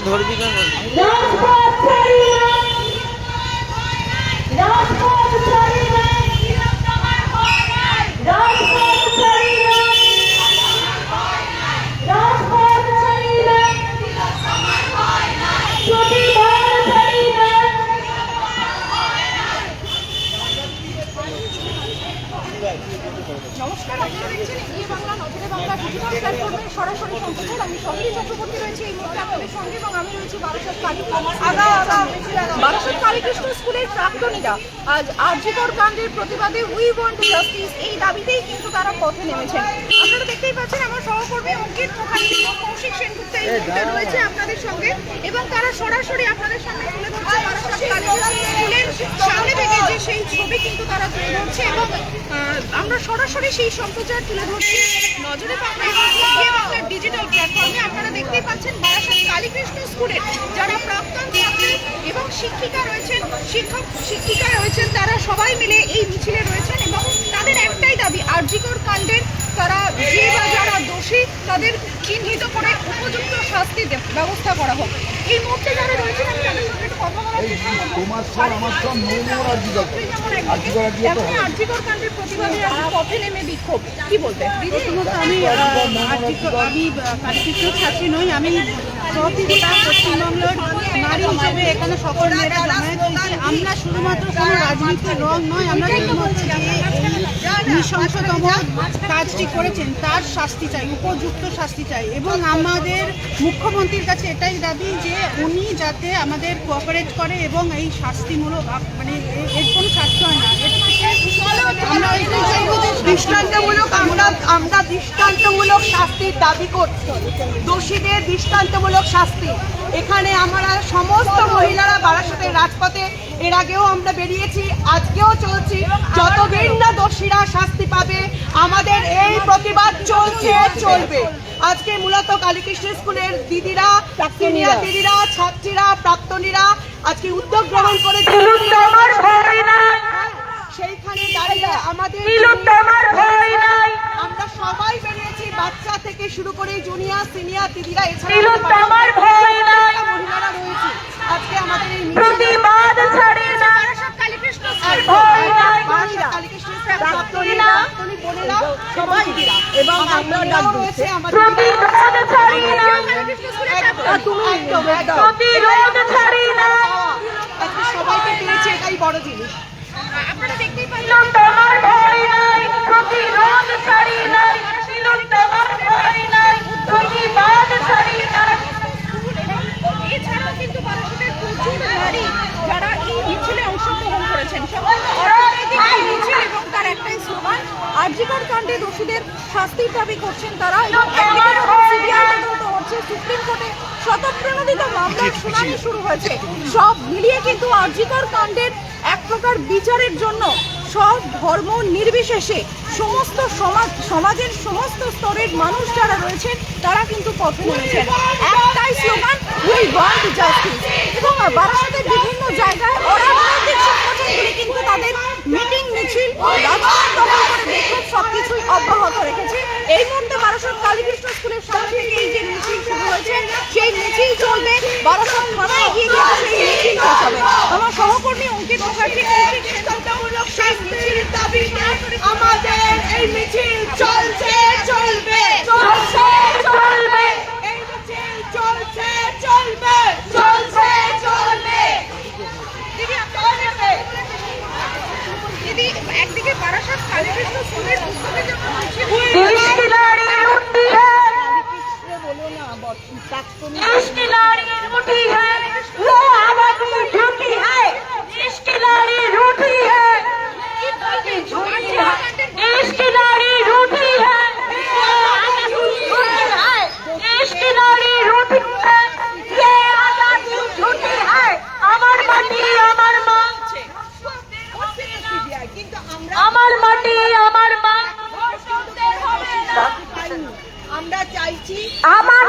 ওইটা ধরবি না। রাজপথ ছাড়ি নমস্কার আপনারা দেখছেন এগিয়ে বাংলা নজরে বাংলা ডিজিটাল প্ল্যাটফর্মের সরাসরি সম্প্রচার আমি সঙ্গী চক্রবর্তী রয়েছে এই মুহূর্তে আপনাদের সঙ্গে এবং আমি রয়েছি বারাসাত কালী আগা বারাসাত কালীকৃষ্ণ স্কুলের প্রাক্তনীরা। আজ আর্যিকর কাণ্ডের প্রতিবাদে উই ওয়ান্ট জাস্টিস এই দাবিতেই কিন্তু তারা পথে নেমেছেন। আপনারা দেখতেই পাচ্ছেন আমার সহকর্মী অঙ্কিত মুখার্জি এবং কৌশিক সেনগুপ্ত এই মুহূর্তে রয়েছে আপনাদের সঙ্গে। এবং তারা সরাসরি আপনাদের সামনে তুলে ধরছে বারাসাত কালীকৃষ্ণ স্কুলের সামনে থেকে যে সেই ছবি কিন্তু তারা তুলে ধরছে। এবং আমরা সরাসরি সেই সম্প্রচার তুলে ধরছি। নজরে বাংলার ডিজিটাল প্ল্যাটফর্মে আপনারা দেখতেই পাচ্ছেন বারাসাত কালীকৃষ্ণ স্কুলের যারা প্রাক্তন ছাত্রী এবং শিক্ষিকা রয়েছেন, শিক্ষক, শিক্ষিকা রয়েছেন, তারা সবাই মিলে এই মিছিলে রয়েছেন এবং তাদের একটাই দাবি আর্যিকর কাণ্ডের, তারা যে বা যারা দোষী, তাদের চিহ্নিত করে উপযুক্ত শাস্তি ব্যবস্থা করা হোক। এই মুহূর্তে যারা রয়েছেন আমি তাদের সঙ্গে একটু কথা বলার চেষ্টা করব। তোমার সব আমার সব নৌমোর আর্জিকর আর্জিকর আর্জিকর তো এখন হবে আর্যিকর কাণ্ডের প্রতিবাদে আজ পথে নেমে বিক্ষোভ। কি বলবে? প্রথমত আমি আমি কালীকৃষ্ণ ছাত্রী নই আমি সত্যি পশ্চিমবাংলার নারী হিসেবে এখানে সকল মেয়েরা জমায়েত আমরা শুধুমাত্র কোনো রাজনীতির রং নয় আমরা নৃশংসতম কাজটি করেছেন, তার শাস্তি চাই, উপযুক্ত শাস্তি চাই। এবং আমাদের মুখ্যমন্ত্রীর কাছে এটাই দাবি যে উনি যাতে আমাদের কোঅপারেট করে এবং এই শাস্তিমূলক মানে এর কোনো শাস্তি হয় না। দাবি করছি। দোষীদের দৃষ্টান্তমূলক শাস্তি। এখানে আমরা সমস্ত মহিলারা বারাসাতের রাজপথে এর আগেও আমরা বেরিয়েছি আজকেও চলছি। যতদিন না দোষীরা শাস্তি পাবে আমাদের এই প্রতিবাদ চলছে চলবে। আজকে মূলত কালীকৃষ্ণ স্কুলের দিদিরা সিনিয়র দিদিরা ছাত্রীরা প্রাক্তনীরা আজকে উদ্যোগ গ্রহণ করেছে। সেইখানে দাঁড়িয়ে আমাদের আমরা সবাই বেরিয়েছি বাচ্চা থেকে শুরু করে জুনিয়র সিনিয়র দিদিরা এছাড়া আমাদের মহিলারা রয়েছে আজকে আমাদের এই প্রতিবাদ কালীকৃষ্ণ সবাইকে পেয়েছি এটাই বড় জিনিস আপনারা দেখতেই পাচ্ছেন এছাড়াও কিন্তু বারাসাতের প্রচুর নারী যারা এই মিছিলে অংশগ্রহণ করেছেন। মিছিল এবং তার একটাই স্লোগান আর্যিকর কাণ্ডে দোষীদের শাস্তির দাবি করছেন তারা এবং সিবিআই তদন্ত হচ্ছে সুপ্রিম কোর্টে শতপ্রণোদিত মামলার শুনানি শুরু হয়েছে। সব মিলিয়ে কিন্তু আর্যিকর কাণ্ডের এক প্রকার বিচারের জন্য সব ধর্ম নির্বিশেষে সমস্ত সমাজ, সমাজের সমস্ত স্তরের মানুষ যারা রয়েছেন, তারা কিন্তু পথে নেমেছেন। একটাই স্লোগান, উই ওয়ান্ট জাস্টিস এবং বারাসাতের বিভিন্ন জায়গায় অরাজনৈতিক সংগঠনগুলি কিন্তু তাদের মিটিং, মিছিল, রাজপথ বিক্ষোভ সবকিছুই অব্যাহত রেখেছে। এই মুহূর্তে বারাসাত কালীকৃষ্ণ স্কুলের সামনে এই যে মিছিল শুরু হয়েছে, সেই মিছিল চলবে বারাসাত থানায় গিয়ে কিন্তু সেই মিছিল শেষ হবে আমার সহকর্মী অঙ্কিত মুখার্জি কৌশিক সেনগুপ্তমূলক সেই মিছিল দাবি আমাদের এই মিছিল চলছে চলবে। Apa?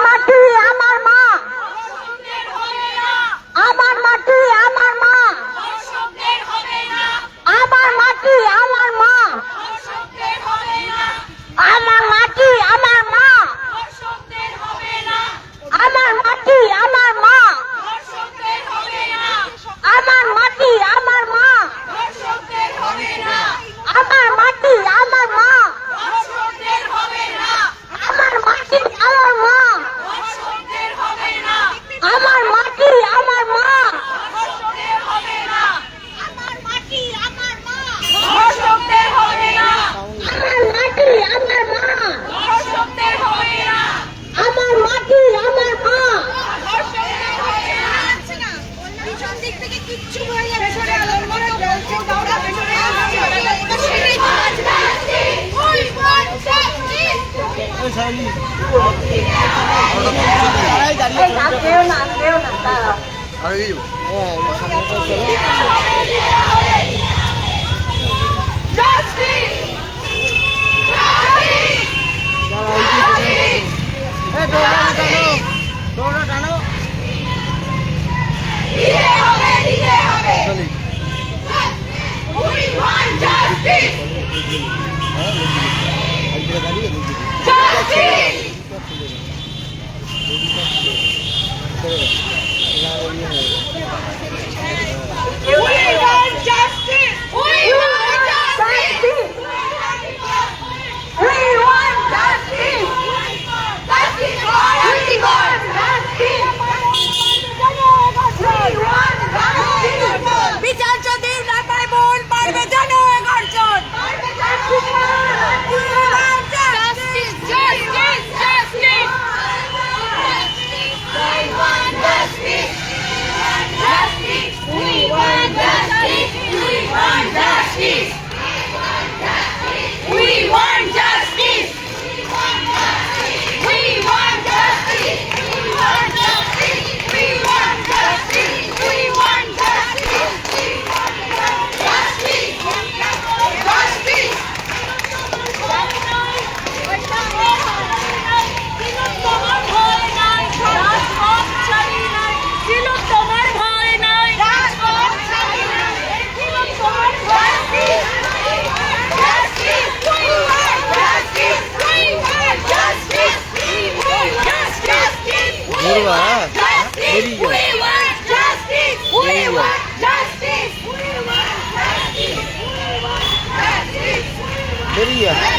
দাঁড়িয়ে வருவா வெளியே. வெளியே.